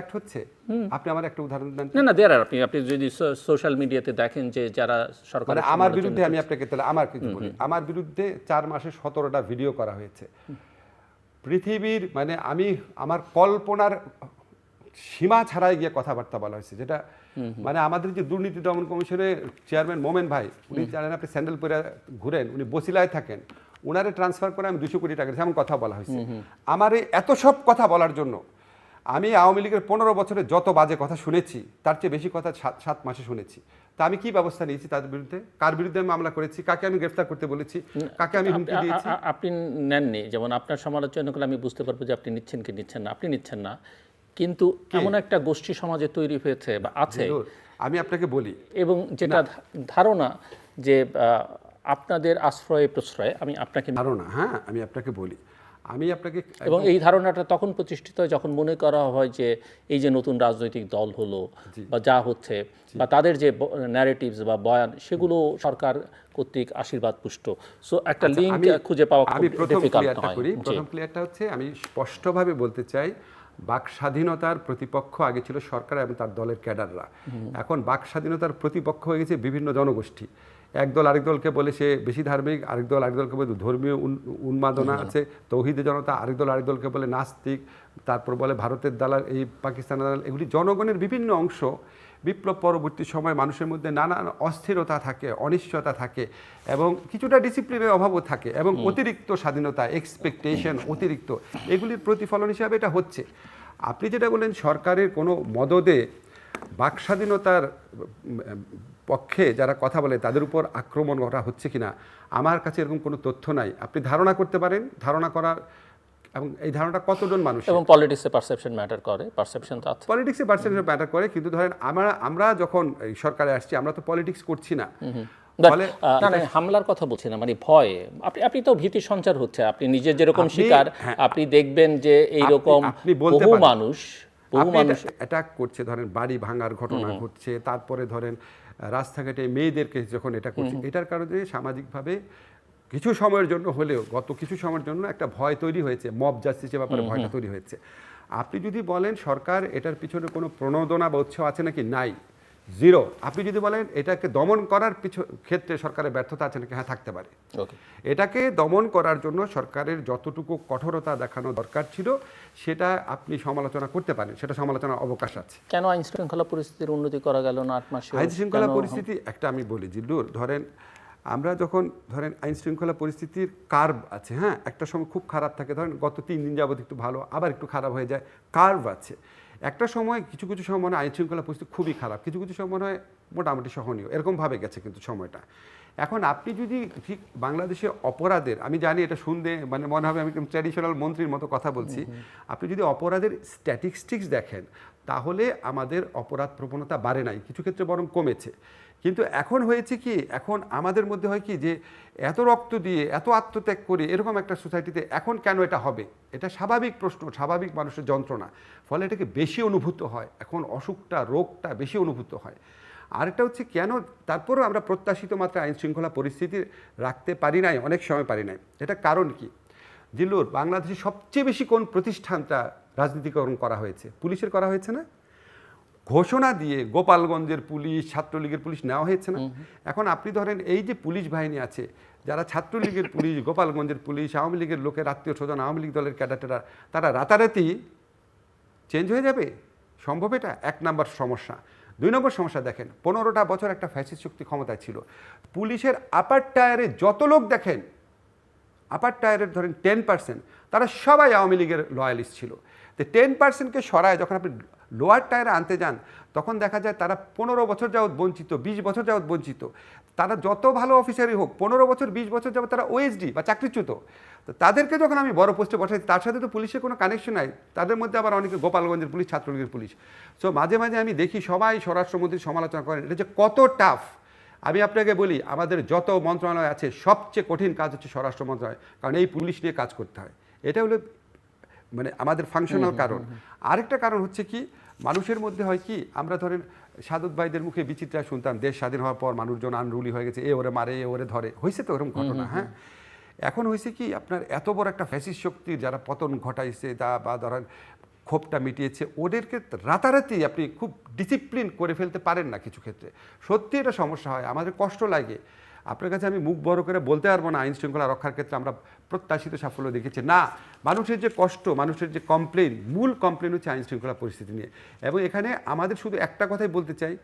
Act হচ্ছে? আপনি আমার একটা উদাহরণ দেন না না দেয়ার আপনি আপনি যদি সোশ্যাল মিডিয়াতে দেখেন যে যারা সরকার মানে আমার বিরুদ্ধে আমি আপনাকে তাহলে আমার কিছু বলি। আমার বিরুদ্ধে চার মাসে সতেরোটা ভিডিও করা হয়েছে। পৃথিবীর মানে আমি আমার কল্পনার সীমা ছাড়াই গিয়ে কথাবার্তা বলা হয়েছে। যেটা মানে আমাদের যে দুর্নীতি দমন কমিশনের চেয়ারম্যান মোমেন ভাই উনি জানেন আপনি স্যান্ডেল পরে ঘুরেন উনি বসিলায় থাকেন। ওনারে ট্রান্সফার করে আমি দুশো কোটি টাকা এমন কথা বলা হয়েছে। আমার এত সব কথা বলার জন্য আমি আওয়ামী লীগের পনেরো বছরে যত বাজে কথা শুনেছি তার চেয়ে বেশি কথা সাত সাত মাসে শুনেছি। তা আমি কি ব্যবস্থা নিয়েছি তাদের বিরুদ্ধে? কার বিরুদ্ধে আমি মামলা করেছি? কাকে আমি গ্রেফতার করতে বলেছি? কাকে আমি হুমকি দিয়েছি? আপনি নেননি। যেমন আপনার সমালোচনা করলে আমি বুঝতে পারব যে আপনি নিচ্ছেন কি নিচ্ছেন না। আপনি নিচ্ছেন না। কিন্তু এমন একটা গোষ্ঠী সমাজে তৈরি হয়েছে বা আছে। আমি আপনাকে বলি। এবং যেটা ধারণা যে আপনাদের আশ্রয়ে প্রশ্রয়ে আমি আপনাকে ধারণা হ্যাঁ আমি আপনাকে বলি। আমি আপনাকে এবং এই ধারণাটা তখন প্রতিষ্ঠিত হয় যখন মনে করা হয় যে এই যে নতুন রাজনৈতিক দল হলো বা যা হচ্ছে বা তাদের যে ন্যারেটিভস বা বয়ান সেগুলো সরকার কর্তৃক আশীর্বাদ পুষ্ট সো একটা লিঙ্ক আচ্ছা, খুঁজে পাওয়া আমি খুব প্রথম ডিফিকাল্ট ক্লিয়ারটা হয় করি। প্রথম ক্লিয়ারটা হচ্ছে আমি স্পষ্টভাবে বলতে চাই বাক স্বাধীনতার প্রতিপক্ষ আগে ছিল সরকার এবং তার দলের ক্যাডাররা। এখন বাক স্বাধীনতার প্রতিপক্ষ হয়ে গেছে বিভিন্ন জনগোষ্ঠী। এক দল আরেক দলকে বলে সে বেশি ধার্মিক আরেক দল আরেক দলকে বলে ধর্মীয় উন্মাদনা আছে তৌহিদ জনতা আরেক দল আরেক দলকে বলে নাস্তিক তারপর বলে ভারতের দালাল এই পাকিস্তানের দালাল এগুলি জনগণের বিভিন্ন অংশ। বিপ্লব পরবর্তী সময় মানুষের মধ্যে নানান অস্থিরতা থাকে অনিশ্চয়তা থাকে এবং কিছুটা ডিসিপ্লিনের অভাবও থাকে এবং অতিরিক্ত স্বাধীনতা এক্সপেকটেশন অতিরিক্ত এগুলির প্রতিফলন হিসাবে এটা হচ্ছে। আপনি যেটা বলেন সরকারের কোনো মদদে বাক স্বাধীনতার পক্ষে যারা কথা বলে তাদের উপর আক্রমণ করা হচ্ছে কিনা আমার কাছে এরকম কোনো তথ্য নাই। আপনি ধারণা করতে পারেন ধারণা করার এবং এই ধারণাটা কতজন মানুষ এবং পলিটিক্সে পারসেপশন ম্যাটার করে পারসেপশন তো আছে পলিটিক্সে পার্সেন্টেজ ম্যাটার করে কিন্তু ধরেন আমরা আমরা যখন এই সরকারে আসছি আমরা তো পলিটিক্স করছি না। হামলার কথা বলছি না মানে ভয়। আপনি আপনি তো ভীতি সঞ্চার হচ্ছে আপনি নিজে যেরকম শিকার হ্যাঁ। আপনি দেখবেন যে এইরকম আপনি বলতে বহু মানুষ বহু মানুষ অ্যাটাক করছে ধরেন বাড়ি ভাঙার ঘটনা ঘটছে তারপরে ধরেন রাস্তাঘাটে মেয়েদেরকে যখন এটা করছে এটার কারণে সামাজিকভাবে কিছু সময়ের জন্য হলেও গত কিছু সময়ের জন্য একটা ভয় তৈরি হয়েছে মব জাস্টিসের ব্যাপারে ভয়টা তৈরি হয়েছে। আপনি যদি বলেন সরকার এটার পিছনে কোনো প্রণোদনা বা উৎসাহ আছে নাকি? নাই। জিরো আপনি যদি বলেন এটাকে দমন করার পিছ ক্ষেত্রে সরকারের ব্যর্থতা আছে নাকি? হ্যাঁ থাকতে পারে। এটাকে দমন করার জন্য সরকারের যতটুকু কঠোরতা দেখানো দরকার ছিল সেটা আপনি সমালোচনা করতে পারেন। সেটা সমালোচনার অবকাশ আছে। কেন আইন শৃঙ্খলা পরিস্থিতির উন্নতি করা গেল না আট মাসে আইন শৃঙ্খলা পরিস্থিতি একটা আমি বলি জিল্লুর ধরেন আমরা যখন ধরেন আইন শৃঙ্খলা পরিস্থিতির কার্ভ আছে হ্যাঁ? একটা সময় খুব খারাপ থাকে ধরেন গত তিন দিন যাবত একটু ভালো আবার একটু খারাপ হয়ে যায় কার্ভ আছে। একটা সময় কিছু কিছু সময় মনে হয় আইন শৃঙ্খলা পরিস্থিতি খুবই খারাপ কিছু কিছু সময় মনে হয় মোটামুটি সহনীয় এরকমভাবে গেছে কিন্তু সময়টা। এখন আপনি যদি ঠিক বাংলাদেশে অপরাধের আমি জানি এটা শুনতে মানে মনে হবে আমি ট্র্যাডিশনাল মন্ত্রীর মতো কথা বলছি আপনি যদি অপরাধের স্ট্যাটিস্টিক্স দেখেন তাহলে আমাদের অপরাধ প্রবণতা বাড়ে নাই কিছু ক্ষেত্রে বরং কমেছে। কিন্তু এখন হয়েছে কি, এখন আমাদের মধ্যে হয় কি যে এত রক্ত দিয়ে, এত আত্মত্যাগ করে এরকম একটা সোসাইটিতে এখন কেন এটা হবে? এটা স্বাভাবিক প্রশ্ন, স্বাভাবিক মানুষের যন্ত্রণা। ফলে এটাকে বেশি অনুভূত হয়। এখন অসুখটা, রোগটা বেশি অনুভূত হয়। আরেকটা হচ্ছে কেন তারপরেও আমরা প্রত্যাশিত মাত্রা আইন শৃঙ্খলা পরিস্থিতি রাখতে পারি নাই, অনেক সময় পারি নাই। এটা কারণ কি? জিল্লুর, বাংলাদেশে সবচেয়ে বেশি কোন প্রতিষ্ঠানটা রাজনীতিকরণ করা হয়েছে? পুলিশের করা হয়েছে না? ঘোষণা দিয়ে গোপালগঞ্জের পুলিশ ছাত্রলীগের পুলিশ নেওয়া হয়েছে না। এখন আপনি ধরেন এই যে পুলিশ বাহিনী আছে যারা ছাত্রলীগের পুলিশ গোপালগঞ্জের পুলিশ আওয়ামী লীগের লোকের আত্মীয় স্বজন আওয়ামী লীগ দলের ক্যাডাটেরা তারা রাতারাতি চেঞ্জ হয়ে যাবে? সম্ভব এটা? এক নাম্বার সমস্যা। দুই নম্বর সমস্যা দেখেন পনেরোটা বছর একটা ফ্যাসিস শক্তি ক্ষমতায় ছিল। পুলিশের আপার টায়ারে যত লোক দেখেন আপার টায়ারের ধরেন টেন পার্সেন্ট তারা সবাই আওয়ামী লীগের লয়ালিস্ট ছিল। তো টেন পার্সেন্টকে সরায়, যখন আপনি লোয়ার টায়ারে আনতে যান, তখন দেখা যায় তারা পনেরো বছর যাবৎ বঞ্চিত, বিশ বছর যাবৎ বঞ্চিত। তারা যত ভালো অফিসারই হোক, পনেরো বছর, বিশ বছর যাবৎ তারা ওএসডি বা চাকরিচ্যুত। তো তাদেরকে যখন আমি বড় পোস্টে বসাই তার সাথে তো পুলিশের কোনো কানেকশন নাই। তাদের মধ্যে আবার অনেকে গোপালগঞ্জের পুলিশ, ছাত্রলীগের পুলিশ। সো মাঝে মাঝে আমি দেখি সবাই স্বরাষ্ট্রমন্ত্রীর সমালোচনা করেন, এটা যে কত টাফ আমি আপনাকে বলি আমাদের যত মন্ত্রণালয় আছে সবচেয়ে কঠিন কাজ হচ্ছে স্বরাষ্ট্র মন্ত্রণালয় কারণ এই পুলিশ নিয়ে কাজ করতে হয়। এটা হলো মানে আমাদের ফাংশনাল কারণ। আরেকটা কারণ হচ্ছে কি মানুষের মধ্যে হয় কি আমরা ধরেন সাদত ভাইদের মুখে বিচিত্রা শুনতাম দেশ স্বাধীন হওয়ার পর মানুষজন আনরুলি হয়ে গেছে এ ওরে মারে এ ওরে ধরে। হয়েছে তো ওরকম ঘটনা হ্যাঁ? এখন হয়েছে কি আপনার এত বড় একটা ফ্যাসিস শক্তির যারা পতন ঘটাইছে তা বা ধরেন ক্ষোভটা মিটিয়েছে, ওদেরকে রাতারাতি আপনি খুব ডিসিপ্লিন করে ফেলতে পারেন না কিছু ক্ষেত্রে। সত্যি এটা সমস্যা হয়, আমাদের কষ্ট লাগে। আপনার কাছে আমি মুখ বড় করে বলতে পারব না আইন শৃঙ্খলা রক্ষার ক্ষেত্রে আমরা প্রত্যাশিত সাফল্য দেখেছি। না, মানুষের যে কষ্ট, মানুষের যে কমপ্লেন মূল কমপ্লেন হচ্ছে আইন শৃঙ্খলা পরিস্থিতি নিয়ে। এবং এখানে আমাদের শুধু একটা কথাই বলতে চাই,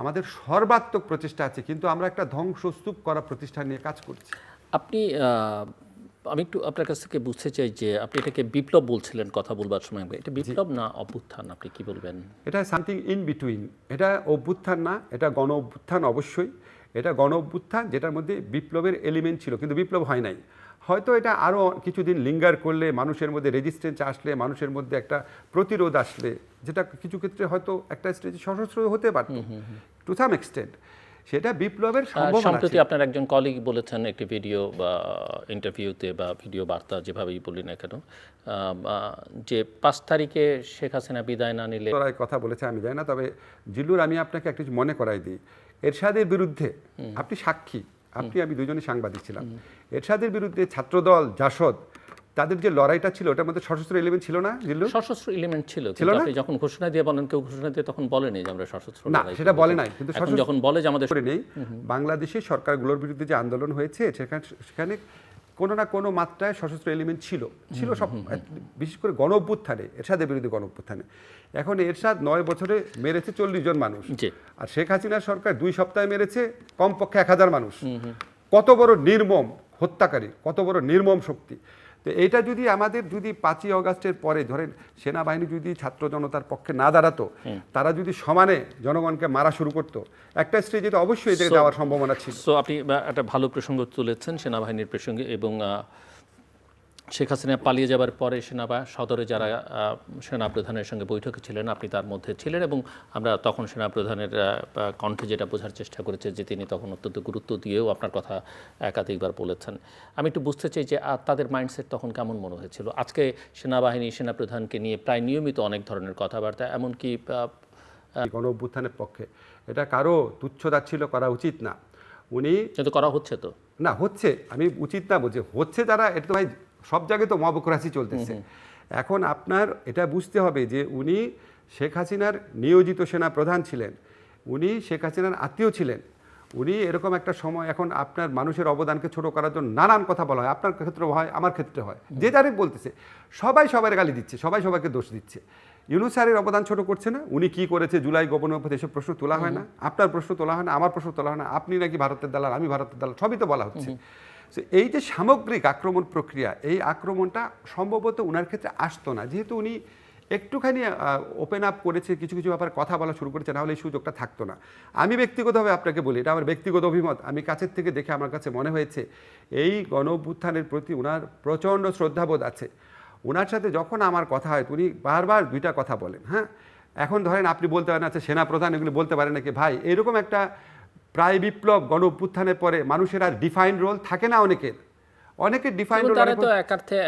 আমাদের সর্বাত্মক প্রচেষ্টা আছে, কিন্তু আমরা একটা ধ্বংসস্তূপ করা প্রতিষ্ঠান নিয়ে কাজ করছি। আপনি আমি একটু আপনার কাছ থেকে বুঝতে চাই যে আপনি এটাকে বিপ্লব বলছিলেন কথা বলবার সময়। এটা বিপ্লব না অভ্যুত্থান? আপনি কি বলবেন? এটা সামথিং ইন বিটুইন এটা অভ্যুত্থান না এটা গণ অভ্যুত্থান অবশ্যই। এটা গণ অভ্যুত্থান যেটার মধ্যে বিপ্লবের এলিমেন্ট ছিল কিন্তু বিপ্লব হয় নাই। হয়তো এটা আরও কিছুদিন লিঙ্গার করলে মানুষের মধ্যে রেজিস্ট্যান্স আসলে মানুষের মধ্যে একটা প্রতিরোধ আসলে যেটা কিছু ক্ষেত্রে হয়তো একটা স্টেজে সশস্ত্র হতে পারত। টু সাম এক্সটেন্ট সেটা বিপ্লবের সম্প্রতি আপনার একজন কলিগ বলেছেন একটি ভিডিও বা ইন্টারভিউতে বা ভিডিও বার্তা যেভাবেই বলি না কেন যে পাঁচ তারিখে শেখ হাসিনা বিদায় না নিলে কথা বলেছে আমি জানি না তবে জিল্লুর আমি আপনাকে একটা কিছু মনে করাই দিই। এরশাদের বিরুদ্ধে আপনি সাক্ষী আপনি আমি দুজনই সাংবাদিক ছিলাম। এরশাদের বিরুদ্ধে ছাত্রদল জাসদ তাদের যে লড়াইটা ছিল ওটার মধ্যে সশস্ত্র এলিমেন্ট ছিল না জিল্লু? সশস্ত্র এলিমেন্ট ছিল ছিল না? যখন ঘোষণা দিয়ে বলেন কেউ ঘোষণা দিয়ে তখন বলেনি যে আমরা সশস্ত্র না সেটা বলে নাই কিন্তু যখন বলে যে আমাদের নেই বাংলাদেশের সরকারগুলোর বিরুদ্ধে যে আন্দোলন হয়েছে সেখানে সেখানে কোনো না কোনো মাত্রায় সশস্ত্র এলিমেন্ট ছিল। ছিল সব বিশেষ করে গণ অভ্যুত্থানে এরশাদের বিরুদ্ধে গণ অভ্যুত্থানে এখন এরশাদ নয় বছরে মেরেছে চল্লিশ জন মানুষ। আর শেখ হাসিনার সরকার দুই সপ্তাহে মেরেছে কমপক্ষে এক হাজার মানুষ। কত বড় নির্মম হত্যাকারী কত বড় নির্মম শক্তি। তো এটা যদি আমাদের যদি পাঁচই অগাস্টের পরে ধরেন সেনাবাহিনী যদি ছাত্র জনতার পক্ষে না দাঁড়াতো তারা যদি সমানে জনগণকে মারা শুরু করতো একটা স্টেজে তো অবশ্যই এদের দেওয়ার যাওয়ার সম্ভাবনা ছিল। তো আপনি একটা ভালো প্রসঙ্গ তুলেছেন সেনাবাহিনীর প্রসঙ্গে এবং শেখ হাসিনা পালিয়ে যাবার পরে সেনাবা সদরে যারা সেনাপ্রধানের সঙ্গে বৈঠকে ছিলেন আপনি তার মধ্যে ছিলেন এবং আমরা তখন সেনাপ্রধানের কণ্ঠে যেটা বোঝার চেষ্টা করেছে যে তিনি তখন অত্যন্ত গুরুত্ব দিয়েও আপনার কথা একাধিকবার বলেছেন। আমি একটু বুঝতে চাই যে তাদের মাইন্ডসেট তখন কেমন মনে হয়েছিল? আজকে সেনাবাহিনী সেনাপ্রধানকে নিয়ে প্রায় নিয়মিত অনেক ধরনের কথাবার্তা এমনকি গণ অভ্যুত্থানের পক্ষে। এটা কারও তুচ্ছতাচ্ছিল করা উচিত না। উনি কিন্তু করা হচ্ছে তো। না হচ্ছে। আমি উচিত না বলছি হচ্ছে যারা এটা তো ভাই সব জায়গায় তো মবক্রাসি চলতেছে। এখন আপনার এটা বুঝতে হবে যে উনি শেখ হাসিনার নিয়োজিত সেনা প্রধান ছিলেন উনি শেখ হাসিনার আত্মীয় ছিলেন উনি এরকম একটা সময় এখন আপনার মানুষের অবদানকে ছোট করার জন্য নানান কথা বলা হয় আপনার ক্ষেত্রে হয় আমার ক্ষেত্রে হয় যে যারে বলতেছে সবাই সবার গালি দিচ্ছে সবাই সবাইকে দোষ দিচ্ছে। ইউনুস স্যারের অবদান ছোট করছে না উনি কি করেছে জুলাই গোপনের উপর এসব প্রশ্ন তোলা হয় না আপনার প্রশ্ন তোলা হয় না আমার প্রশ্ন তোলা হয় না আপনি নাকি ভারতের দালাল আমি ভারতের দালাল সবই তো বলা হচ্ছে। So, এই যে সামগ্রিক আক্রমণ প্রক্রিয়া এই আক্রমণটা সম্ভবত ওনার ক্ষেত্রে আসতো না। যেহেতু উনি একটুখানি ওপেন আপ করেছে কিছু কিছু ব্যাপারে কথা বলা শুরু করেছে নাহলে এই সুযোগটা থাকতো না। আমি ব্যক্তিগতভাবে আপনাকে বলি এটা আমার ব্যক্তিগত অভিমত। আমি কাছের থেকে দেখে আমার কাছে মনে হয়েছে এই গণ প্রতি ওনার প্রচণ্ড শ্রদ্ধাবোধ আছে। ওনার সাথে যখন আমার কথা হয় উনি বারবার দুইটা কথা বলেন হ্যাঁ? এখন ধরেন আপনি বলতে পারেন আচ্ছা সেনাপ্রধান এগুলো বলতে পারেন নাকি? ভাই এরকম একটা প্রায় বিপ্লব গণ অভ্যুত্থানের পরে মানুষের আর ডিফাইন রোল থাকে না অনেকের। অনেকের ডিফাইন রোল তারা তো একার্থে